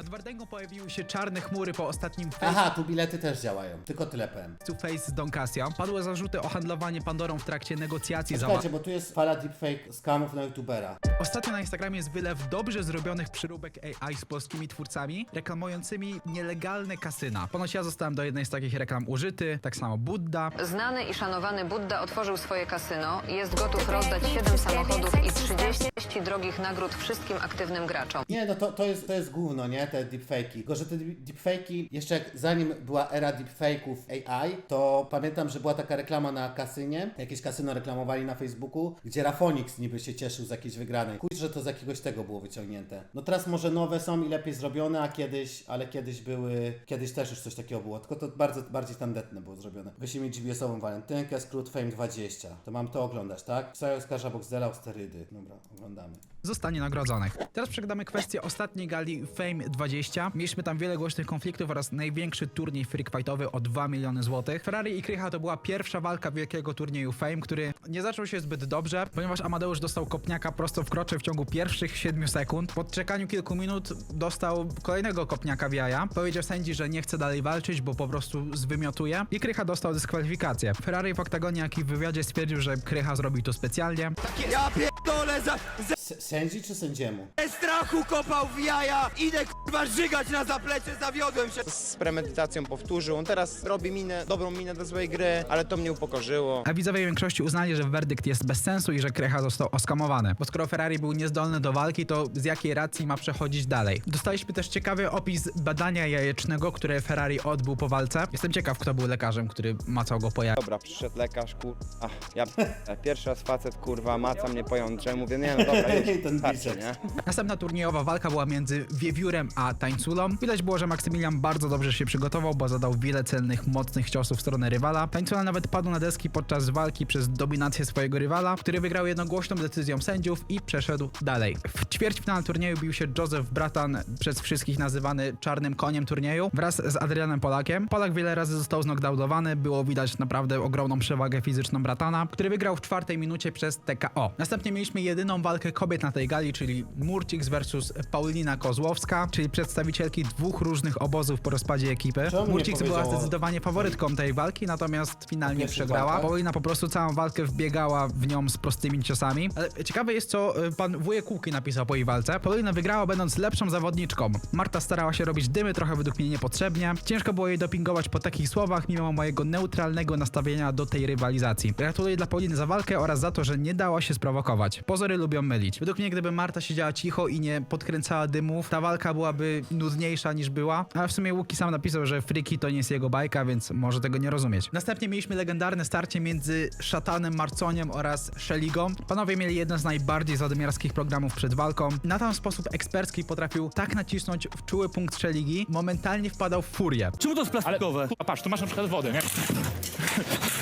Nad Wardęgą pojawiły się czarne chmury po ostatnim Aha, tu bilety też działają. Tylko tyle powiem. face to face z Don Casio. Padły zarzuty o handlowanie Pandorą w trakcie negocjacji za Słuchajcie, bo tu jest fala deepfake skamów na youtubera. Ostatnio na Instagramie jest wylew dobrze zrobionych przyróbek AI z polskimi twórcami, reklamującymi nielegalne kasyna. Ponoć ja zostałem do jednej z takich reklam użyty, tak samo Budda. Znany i szanowany Budda otworzył swoje kasyno i jest gotów rozdać 7 samochodów i 30 drogich nagród wszystkim aktywnym graczom. Nie, no to, to, jest, to jest gówno, nie? Te deepfake'i. Tylko, że te deepfake'i, jeszcze jak, zanim była era deepfake'ów AI, to pamiętam, że była taka reklama na kasynie, jakieś kasyno reklamowali na Facebooku, gdzie Rafonix niby się cieszył z jakiejś wygranej. Kuj, że to z jakiegoś tego było wyciągnięte. No teraz może nowe są i lepiej zrobione, a kiedyś, ale kiedyś były, kiedyś też już coś takiego było, tylko to bardzo, bardziej tandetne było zrobione. Mi GBS-ową walentynkę, skrót Fame 20. To mam to oglądać, tak? Psają oskarża Boxdela o sterydy. Dobra, oglądamy. Zostanie nagrodzonych. Teraz przegadamy kwestię ostatniej gali Fame 20. Mieliśmy tam wiele głośnych konfliktów oraz największy turniej freak fightowy o 2 miliony złotych. Ferrari i Krycha to była pierwsza walka wielkiego turnieju Fame, który nie zaczął się zbyt dobrze, ponieważ Amadeusz dostał kopniaka prosto w krocze w ciągu pierwszych 7 sekund. Po czekaniu kilku minut dostał kolejnego kopniaka w jaja. Powiedział sędzi, że nie chce dalej walczyć, bo po prostu zwymiotuje. I Krycha dostał dyskwalifikację. Ferrari w oktagonie, jak i w wywiadzie stwierdził, że Krycha zrobił to specjalnie. Ja pierdolę za, za sędzi czy sędziemu? strachu kopał w jaja! Idę kurwa żygać na zaplecze, zawiodłem się! z premedytacją powtórzył. On teraz robi minę, dobrą minę do swojej gry, ale to mnie upokorzyło. A widzowie większości uznali, że werdykt jest bez sensu i że Krecha został oskamowany. Bo skoro Ferrari był niezdolny do walki, to z jakiej racji ma przechodzić dalej? Dostaliśmy też ciekawy opis badania jajecznego, które Ferrari odbył po walce. Jestem ciekaw, kto był lekarzem, który macał go po jajach. Dobra, przyszedł lekarz, kur... Ach, ja pierwszy raz facet, kurwa, maca mnie pojątcze. Mówię, nie no dobra, już, Ten starczy, biceps. nie? Następna turniejowa walka była między Wiewiórem a Tańculą. Widać było, że Maksymilian bardzo dobrze się przygotował, bo zadał wiele celnych, mocnych ciosów w stronę rywala. Tańcula nawet padł na deski podczas walki przez dominację swojego rywala, który wygrał jednogłośną decyzją sędziów i przeszedł dalej. W ćwierćfinale turnieju bił się Joseph Bratan, przez wszystkich nazywany czarnym koniem turnieju, wraz z Adrianem Polakiem. Polak wiele razy został znokdautowany, było widać naprawdę ogromną przewagę fizyczną Bratana, który wygrał w czwartej minucie przez TKO. Następnie mieliśmy jedyną walkę kobiet na tej gali, czyli Murcix versus Paulina Kozłowska, czyli przedstawicielki dwóch różnych obozów po rozpadzie ekipy. Czemu nie Murcix była zdecydowanie faworytką tej walki, natomiast finalnie przegrała. Paulina po prostu całą walkę wbiegała w nią z prostymi ciosami. Ale ciekawe jest, co y, pan wujek Kuki napisał po jej walce. Paulina wygrała będąc lepszą zawodniczką. Marta starała się robić dymy trochę według mnie niepotrzebnie. Ciężko było jej dopingować po takich słowach, mimo mojego neutralnego nastawienia do tej rywalizacji. Gratuluję dla Pauliny za walkę oraz za to, że nie dała się sprowokować. Pozory lubią mylić. Według mnie, gdyby Marta siedziała cicho i nie podkręcała dymów, ta walka byłaby nudniejsza niż była. A w sumie Łuki sam napisał, że Friki to nie jest jego bajka, więc może tego nie rozumieć. Następnie mieliśmy legendarne starcie między Szatanem Marconiem oraz Szeligą. Panowie mieli jeden z najbardziej zadymiarskich programów przed walką. Na ten sposób ekspercki potrafił tak nacisnąć w czuły punkt Szeligi, momentalnie wpadał w furię. Czemu to jest plastikowe? A patrz, tu masz na przykład wodę, nie?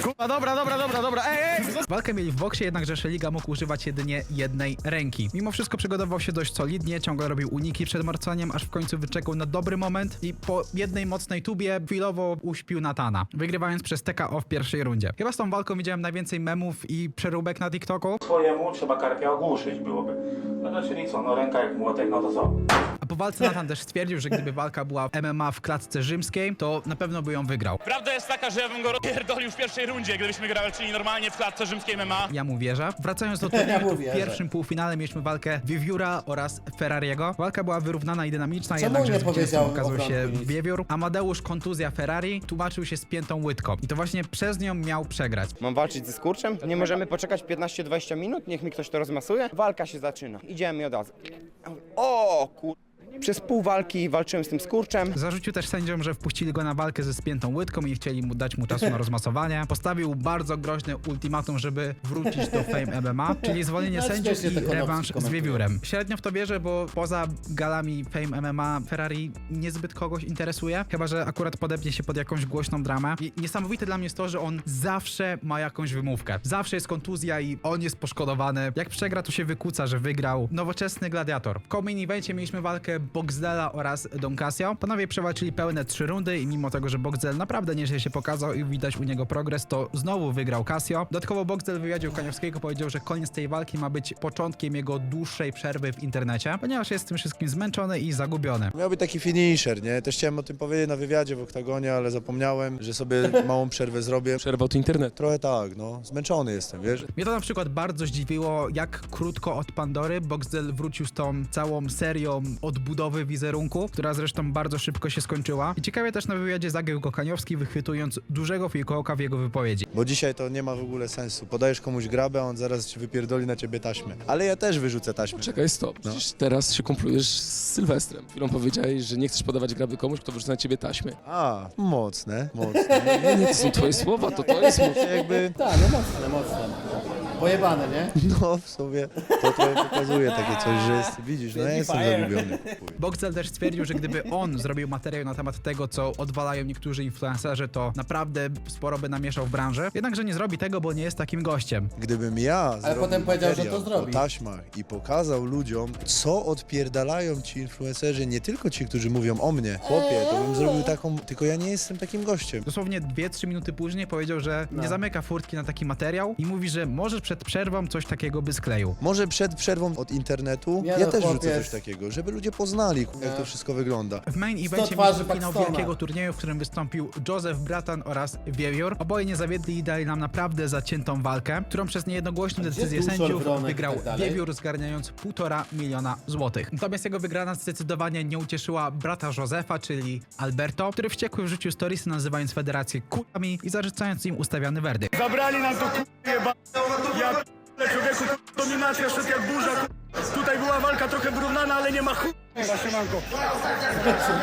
Kurwa, dobra, dobra, dobra, dobra, ej, ej! Walkę mieli w boksie, jednakże Szeliga mógł używać jedynie jednej ręki. Mimo wszystko przygotował się dość solidnie, ciągle robił uniki przed Marconiem, aż w końcu wyczekał na dobry moment i po jednej mocnej tubie chwilowo uśpił Natana, wygrywając przez TKO w pierwszej rundzie. Chyba z tą walką widziałem najwięcej memów i przeróbek na TikToku, swojemu trzeba karpia ogłuszyć byłoby. No to czyli co, no ręka jak młotek, no to co? a po walce Natan też stwierdził, że gdyby walka była w MMA w klatce rzymskiej, to na pewno by ją wygrał. Prawda jest taka, że ja bym go rozpierdolił w pierwszej rundzie, gdybyśmy grali, czyli normalnie w klatce rzymskiej MMA. Ja mu wierzę. Wracając do Ja mu to w pierwszym półfinale mieliśmy walkę Wiewióra oraz Ferrariego. Walka była wyrównana i dynamiczna, Czemu jednakże zwycięzcą powiedział okazał o się nic? Wiewiór. Amadeusz kontuzja Ferrari tłumaczył się z piętą łydką. I to właśnie przez nią miał przegrać. Mam walczyć ze skurczem? Nie możemy poczekać 15-20 minut? Niech mi ktoś to rozmasuje? Walka się zaczyna. Idziemy od razu. O kur... Przez pół walki walczyłem z tym skurczem. Zarzucił też sędziom, że wpuścili go na walkę ze spiętą łydką i chcieli mu dać mu czasu na rozmasowanie. Postawił bardzo groźne ultimatum, żeby wrócić do Fame MMA, czyli zwolnienie No, sędziów śmiesznie i te rewanż z. Wiewiórem. Średnio w to wierzę, bo poza galami Fame MMA Ferrari niezbyt kogoś interesuje, chyba że akurat podepnie się pod jakąś głośną dramę. I niesamowite dla mnie jest to, że on zawsze ma jakąś wymówkę. Zawsze jest kontuzja i on jest poszkodowany. Jak przegra, to się wykuca, że wygrał. Nowoczesny gladiator. W main evencie mieliśmy walkę Boxdela oraz Don Casio. Panowie przewalczyli pełne trzy rundy i mimo tego, że Boxdel naprawdę nieźle się pokazał i widać u niego progres, to znowu wygrał Casio. Dodatkowo Boxdel w wywiadzie u Kaniowskiego powiedział, że koniec tej walki ma być początkiem jego dłuższej przerwy w internecie, ponieważ jest tym wszystkim zmęczony i zagubiony. Miał być taki finisher, nie? Też chciałem o tym powiedzieć na wywiadzie w oktagonie, ale zapomniałem, że sobie małą przerwę zrobię. Przerwał to internet. Trochę tak, no. Zmęczony jestem, wiesz? Mnie to na przykład bardzo zdziwiło, jak krótko od Pandory Boxdel wrócił z tą całą serią odbudowy wizerunku, która zresztą bardzo szybko się skończyła. I ciekawie też na wywiadzie zagiął go Kaniowski, wychwytując dużego fikołka w jego wypowiedzi. Bo dzisiaj to nie ma w ogóle sensu. Podajesz komuś grabę, a on zaraz ci wypierdoli na ciebie taśmę. Ale ja też wyrzucę taśmę. Czekaj, stop. Przecież teraz się kumplujesz z Sylwestrem. Chwilą powiedziałeś, że nie chcesz podawać graby komuś, kto wyrzuca na ciebie taśmy. A, mocne, mocne. Nie, nie, to są twoje słowa, to to jest... Jakby, Tak, no mocne, mocne. Pojebane, nie? no w sumie to trochę pokazuje takie coś, że jest, widzisz, no ja jestem zagubiony. Boxel też stwierdził, że gdyby on zrobił materiał na temat tego, co odwalają niektórzy influencerzy, to naprawdę sporo by namieszał w branży. Jednakże nie zrobi tego, bo nie jest takim gościem. Gdybym ja zrobił potem powiedział, że to materiał zrobi. o taśmach i pokazał ludziom, co odpierdalają ci influencerzy, nie tylko ci, którzy mówią o mnie, chłopie, to bym zrobił taką, tylko ja nie jestem takim gościem. Dosłownie 2-3 minuty później powiedział, że nie zamyka furtki na taki materiał i mówi, że może przed przerwą coś takiego by skleił. Może przed przerwą od internetu Nie ja no, też chłopiec. rzucę coś takiego, żeby ludzie poznali, jak to wszystko wygląda. W main evencie twarzy mieliśmy finał Paxtona. wielkiego turnieju, w którym wystąpił Joseph Bratan oraz Wiewiór. Oboje nie zawiedli i dali nam naprawdę zaciętą walkę, którą przez niejednogłośną Gdzie decyzję Tuszol, sędziów Wronek i wygrał tak dalej? Wiewiór, zgarniając półtora miliona złotych. Natomiast jego wygrana zdecydowanie nie ucieszyła brata Josefa, czyli Alberto, który wściekły wrzucił storiesy nazywając federację kurami i zarzucając im ustawiany werdykt. Zabrali nam to k***a, ja p***le, człowieku, dominacja szedł jak burza, k***a. Tutaj była walka trochę wyrównana, ale nie ma chuj. Siemanko.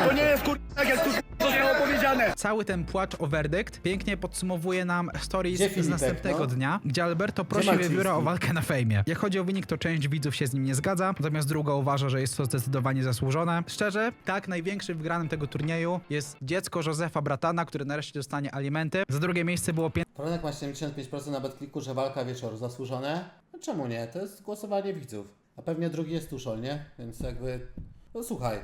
To nie jest kur... tak jak tu zostało powiedziane. Cały ten płacz o werdykt pięknie podsumowuje nam stories Gdzie z Filipek, następnego no? dnia, gdzie Alberto prosi Marciński? Wiewióra o walkę na fejmie. Jak chodzi o wynik, to część widzów się z nim nie zgadza, natomiast druga uważa, że jest to zdecydowanie zasłużone. Szczerze, tak, największym wygranym tego turnieju jest dziecko Józefa Bratana, który nareszcie dostanie alimenty. Za drugie miejsce było Poronek ma 75% nawet kliku, że walka wieczoru zasłużone. No czemu nie? To jest głosowanie widzów. A pewnie drugi jest Tuszol, nie? Więc jakby... No słuchaj.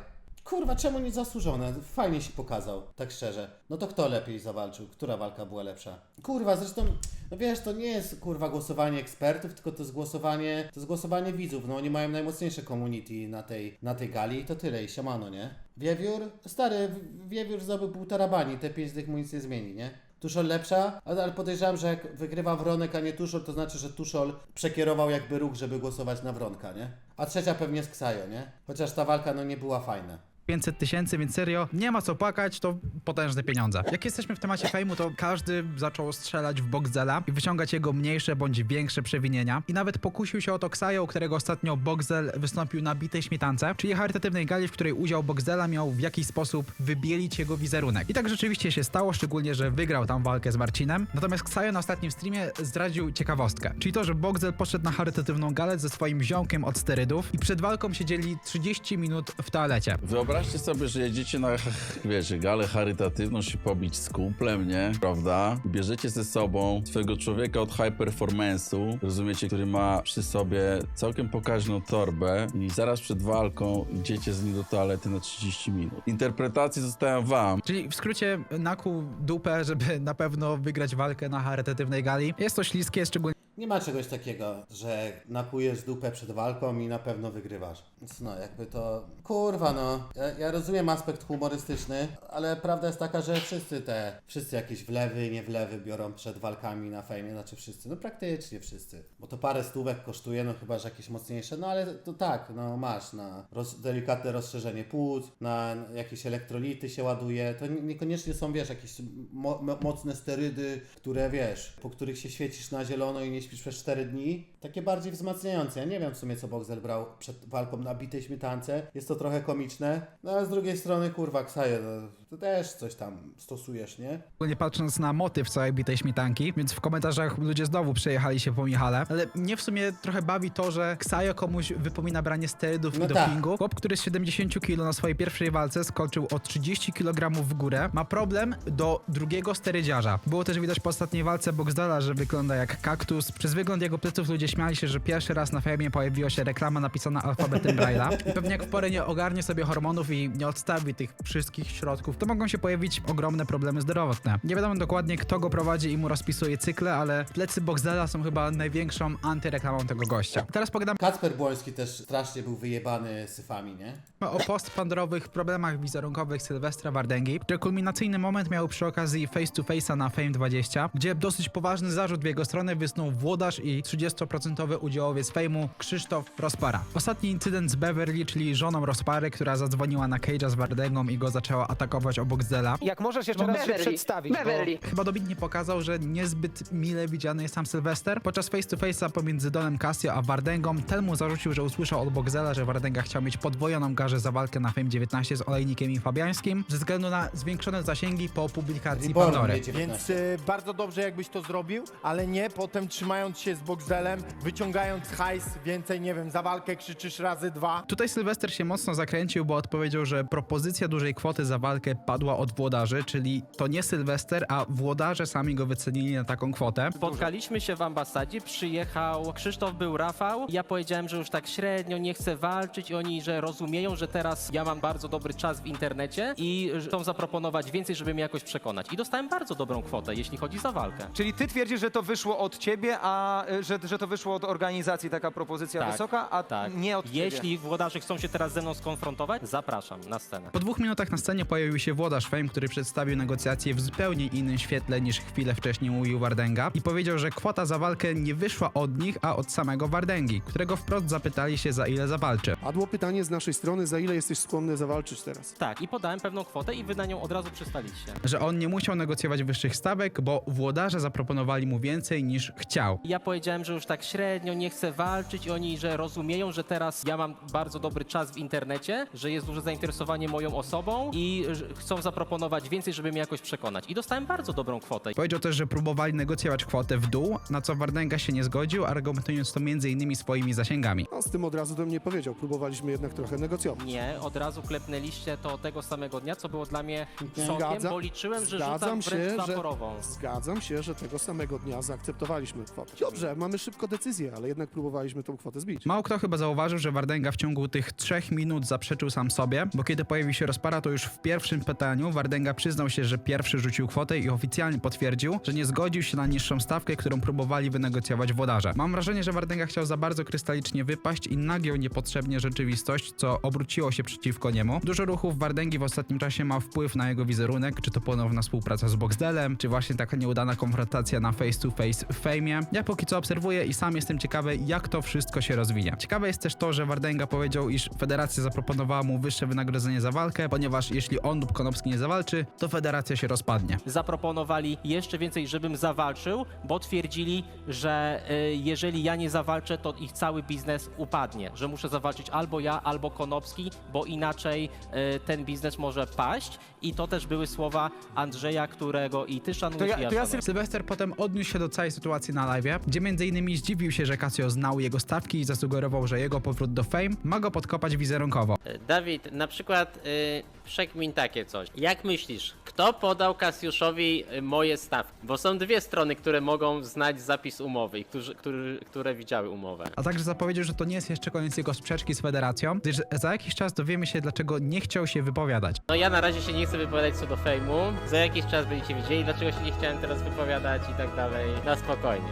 Kurwa, czemu nie zasłużone? Fajnie się pokazał, tak szczerze. No to kto lepiej zawalczył? Która walka była lepsza? Kurwa, zresztą, no wiesz, to nie jest kurwa głosowanie ekspertów, tylko to jest głosowanie, to jest głosowanie widzów. No oni mają najmocniejsze community na tej, na tej gali i to tyle, i siamano, nie? Wiewiór, stary, Wiewiór zdobył półtora bani, te pięć dych mu nic nie zmieni, nie? Tuszol lepsza, ale podejrzewam, że jak wygrywa Wronek, a nie Tuszol, to znaczy, że Tuszol przekierował jakby ruch, żeby głosować na Wronka, nie? A trzecia pewnie jest Ksajo, nie? Chociaż ta walka no nie była fajna. 500 tysięcy, więc serio, nie ma co płakać, to potężne pieniądze. Jak jesteśmy w temacie fejmu, to każdy zaczął strzelać w Boxdela i wyciągać jego mniejsze bądź większe przewinienia. I nawet pokusił się o to Ksajo, którego ostatnio Boxdel wystąpił na bitej śmietance, czyli charytatywnej gali, w której udział Boxdela miał w jakiś sposób wybielić jego wizerunek. I tak rzeczywiście się stało, szczególnie, że wygrał tam walkę z Marcinem. Natomiast Ksajo na ostatnim streamie zdradził ciekawostkę, czyli to, że Boxdel poszedł na charytatywną galę ze swoim ziomkiem od sterydów i przed walką siedzieli 30 minut w toalecie. Wyobraźcie sobie, że jedziecie na, wiecie, galę charytatywną się pobić z kumplem, nie? Prawda? Bierzecie ze sobą swojego człowieka od high performance'u, rozumiecie, który ma przy sobie całkiem pokaźną torbę i zaraz przed walką idziecie z nim do toalety na 30 minut. Interpretacje zostają wam. Czyli w skrócie nakuł dupę, żeby na pewno wygrać walkę na charytatywnej gali. Jest to śliskie, szczególnie Nie ma czegoś takiego, że nakujesz dupę przed walką i na pewno wygrywasz. Więc no, jakby to... Kurwa no, ja, ja rozumiem aspekt humorystyczny, ale prawda jest taka, że wszyscy te, wszyscy jakieś wlewy, nie wlewy biorą przed walkami na fejmie, znaczy wszyscy, no praktycznie wszyscy. Bo to parę stówek kosztuje, no chyba, że jakieś mocniejsze, no ale to tak, no masz na roz, delikatne rozszerzenie płuc, na jakieś elektrolity się ładuje, to nie- niekoniecznie są, wiesz, jakieś mo, mocne sterydy, które, wiesz, po których się świecisz na zielono i nie śpisz przez 4 dni. Takie bardziej wzmacniające. Ja nie wiem w sumie, co Boxel brał przed walką na bitej śmietance. Jest to trochę komiczne, no ale z drugiej strony, kurwa, Ksaje, no, to też coś tam stosujesz, nie? Ogólnie patrząc na motyw całej bitej śmietanki, więc w komentarzach ludzie znowu przejechali się po Michale, ale mnie w sumie trochę bawi to, że Ksajo komuś wypomina branie sterydów No i tak. dopingu. Chłop, który z 70 kg na swojej pierwszej walce skoczył o 30 kg w górę, ma problem do drugiego sterydziarza. Było też widać po ostatniej walce Boxdala, że wygląda jak kaktus. Przez wygląd jego pleców ludzie śmiali się, że pierwszy raz na fejmie pojawiła się reklama napisana alfabetem Braille'a. I pewnie jak w porę nie ogarnie sobie hormonów i nie odstawi tych wszystkich środków, to mogą się pojawić ogromne problemy zdrowotne. Nie wiadomo dokładnie, kto go prowadzi i mu rozpisuje cykle, ale plecy Boxdela są chyba największą antyreklamą tego gościa. Teraz pogadam Kacper Błoński też strasznie był wyjebany syfami, nie? o postpanderowych problemach wizerunkowych Sylwestra Wardęgi, które kulminacyjny moment miał przy okazji face to face'a na Fame 20, gdzie dosyć poważny zarzut w jego stronę wysnuł włodarz i 30% udziałowiec Fame'u Krzysztof Rozpara. Ostatni incydent z Beverly, czyli żoną Rozpary, która zadzwoniła na Cage'a z Wardęgą i go zaczęła atakować obok Zela. Jak możesz jeszcze raz się przedstawić, bo... Chyba dobitnie pokazał, że niezbyt mile widziany jest sam Sylwester. Podczas face to face'a pomiędzy Donem Casio a Wardęgą, ten mu zarzucił, że usłyszał od Boxela, że Wardęga chciał mieć podwojoną garzę za walkę na Fame 19 z Olejnikiem i Fabiańskim, ze względu na zwiększone zasięgi po publikacji Pandory. mnie 19. Więc y, bardzo dobrze jakbyś to zrobił, ale nie potem trzymając się z Boxdelem, wyciągając hajs, więcej, nie wiem, za walkę krzyczysz razy dwa. Tutaj Sylwester się mocno zakręcił, bo odpowiedział, że propozycja dużej kwoty za walkę padła od włodarzy, czyli to nie Sylwester, a włodarze sami go wycenili na taką kwotę. Spotkaliśmy się w ambasadzie, przyjechał Krzysztof, był Rafał. Ja powiedziałem, że już tak średnio nie chcę walczyć i oni, że rozumieją, że teraz ja mam bardzo dobry czas w internecie i chcą zaproponować więcej, żeby mnie jakoś przekonać. I dostałem bardzo dobrą kwotę, jeśli chodzi za walkę. Czyli ty twierdzisz, że to wyszło od ciebie, a y, że, że to wyszło od organizacji taka propozycja Tak, wysoka, a Tak. nie od ciebie. Jeśli włodarze chcą się teraz ze mną skonfrontować, zapraszam na scenę. Po dwóch minutach na scenie pojawił się włodarz Fame, który przedstawił negocjacje w zupełnie innym świetle niż chwilę wcześniej mówił Wardęga i powiedział, że kwota za walkę nie wyszła od nich, a od samego Wardęgi, którego wprost zapytali się za ile zawalczy. Padło pytanie z naszej strony, za ile jesteś skłonny zawalczyć teraz? Tak, i podałem pewną kwotę i wy na nią od razu przystaliście. Że on nie musiał negocjować wyższych stawek, bo włodarze zaproponowali mu więcej niż chciał. Ja powiedziałem, że już tak średnio nie chcę walczyć i oni, że rozumieją, że teraz ja mam bardzo dobry czas w internecie, że jest duże zainteresowanie moją osobą i że chcą zaproponować więcej, żeby mnie jakoś przekonać. I dostałem bardzo dobrą kwotę. Powiedział też, że próbowali negocjować kwotę w dół, na co Wardęga się nie zgodził, argumentując to m.in. swoimi zasięgami. On z tym od razu do mnie powiedział, próbowaliśmy jednak trochę negocjować. Nie, od razu klepnęliście to tego samego dnia, co było dla mnie sokiem, Zgadza- bo liczyłem, że zgadzam rzucam wręcz się, że- zaporową. Zgadzam się, że tego samego dnia zaakceptowaliśmy kwotę. Dobrze, mamy szybko decyzję, ale jednak próbowaliśmy tą kwotę zbić. Mało kto chyba zauważył, że Wardęga w ciągu tych trzech minut zaprzeczył sam sobie, bo kiedy pojawił się rozpara, to już w pierwszym pytaniu Wardęga przyznał się, że pierwszy rzucił kwotę i oficjalnie potwierdził, że nie zgodził się na niższą stawkę, którą próbowali wynegocjować włodarze. Mam wrażenie, że Wardęga chciał za bardzo krystalicznie wypaść i nagiął niepotrzebnie rzeczywistość, co obróciło się przeciwko niemu. Dużo ruchów Wardęgi w ostatnim czasie ma wpływ na jego wizerunek, czy to ponowna współpraca z Boxdelem, czy właśnie taka nieudana konfrontacja na face to face w fejmie. Ja póki co obserwuję i sam jestem ciekawy, jak to wszystko się rozwinie. Ciekawe jest też to, że Wardęga powiedział, iż federacja zaproponowała mu wyższe wynagrodzenie za walkę, ponieważ jeśli on Konopski nie zawalczy, to federacja się rozpadnie. zaproponowali jeszcze więcej, żebym zawalczył, bo twierdzili, że y, jeżeli ja nie zawalczę, to ich cały biznes upadnie, że muszę zawalczyć albo ja, albo Konopski, bo inaczej y, ten biznes może paść. I to też były słowa Andrzeja, którego i ty szanujesz, To ja- i ja, to ja szanuję. Sylwester potem odniósł się do całej sytuacji na live, gdzie m.in. zdziwił się, że Casio znał jego stawki i zasugerował, że jego powrót do fame ma go podkopać wizerunkowo. Dawid, na przykład y, przekmin takie coś. Jak myślisz, kto podał Kasiuszowi y, moje stawki? Bo są dwie strony, które mogą znać zapis umowy i którzy, który, które widziały umowę. A także zapowiedział, że to nie jest jeszcze koniec jego sprzeczki z federacją, gdyż za jakiś czas dowiemy się, dlaczego nie chciał się wypowiadać. No ja na razie się nie chcę wypowiadać co do fejmu. Za jakiś czas będziecie widzieli, dlaczego się nie chciałem teraz wypowiadać i tak dalej. Na spokojnie.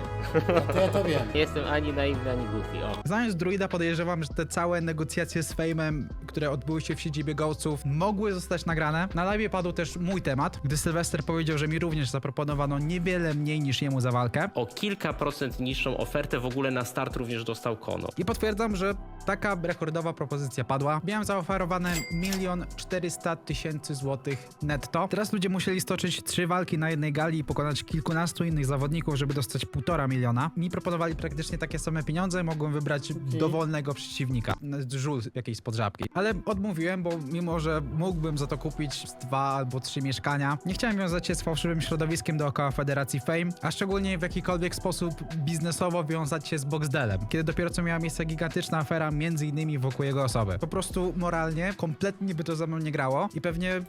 To ja to wiem. Nie jestem ani naiwny, ani głupi. O. Znając druida podejrzewam, że te całe negocjacje z Fame'em, które odbyły się w siedzibie Ghostów, mogły zostać nagrane. Na live padł też mój temat, gdy Sylwester powiedział, że mi również zaproponowano niewiele mniej niż jemu za walkę. O kilka procent niższą ofertę w ogóle na start również dostał Konop. I potwierdzam, że taka rekordowa propozycja padła. Miałem zaoferowane milion 400 tysięcy złotych netto. Teraz ludzie musieli stoczyć trzy walki na jednej gali i pokonać kilkunastu innych zawodników, żeby dostać półtora miliona. Mi proponowali praktycznie takie same pieniądze, mogłem wybrać dowolnego przeciwnika. Żul jakiejś spod żabki. Ale odmówiłem, bo mimo, że mógłbym za to kupić z dwa albo trzy mieszkania, nie chciałem wiązać się z fałszywym środowiskiem dookoła Federacji Fame, a szczególnie w jakikolwiek sposób biznesowo wiązać się z Boxdelem, kiedy dopiero co miała miejsce gigantyczna afera między innymi wokół jego osoby. Po prostu moralnie kompletnie by to ze mną nie grało i pewnie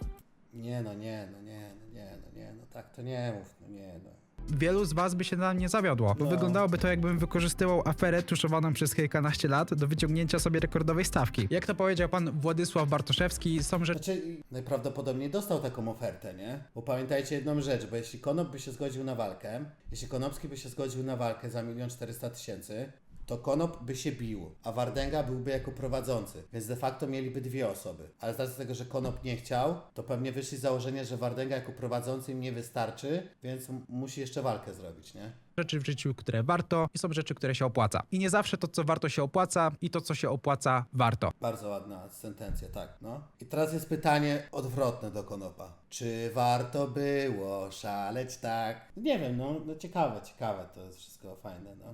Nie no, nie, no nie, no nie, no nie, no tak to nie mów, no nie, no. Wielu z was by się na mnie zawiodło, bo No. wyglądałoby to jakbym wykorzystywał aferę tuszowaną przez kilkanaście lat do wyciągnięcia sobie rekordowej stawki. Jak to powiedział pan Władysław Bartoszewski, są rzeczy Znaczy, najprawdopodobniej dostał taką ofertę, nie? Bo pamiętajcie jedną rzecz, bo jeśli Konop by się zgodził na walkę, jeśli Konopski by się zgodził na walkę za milion czterysta tysięcy, to Konop by się bił, a Wardęga byłby jako prowadzący, więc de facto mieliby dwie osoby. Ale z racji tego, że Konop nie chciał, to pewnie wyszli z założenia, że Wardęga jako prowadzący im nie wystarczy, więc musi jeszcze walkę zrobić, nie? rzeczy w życiu, które warto i są rzeczy, które się opłaca. I nie zawsze to, co warto się opłaca i to, co się opłaca, warto. Bardzo ładna sentencja, tak, no. I teraz jest pytanie odwrotne do Konopa. Czy warto było szaleć tak? Nie wiem, no, no ciekawe, ciekawe, to jest wszystko fajne, no.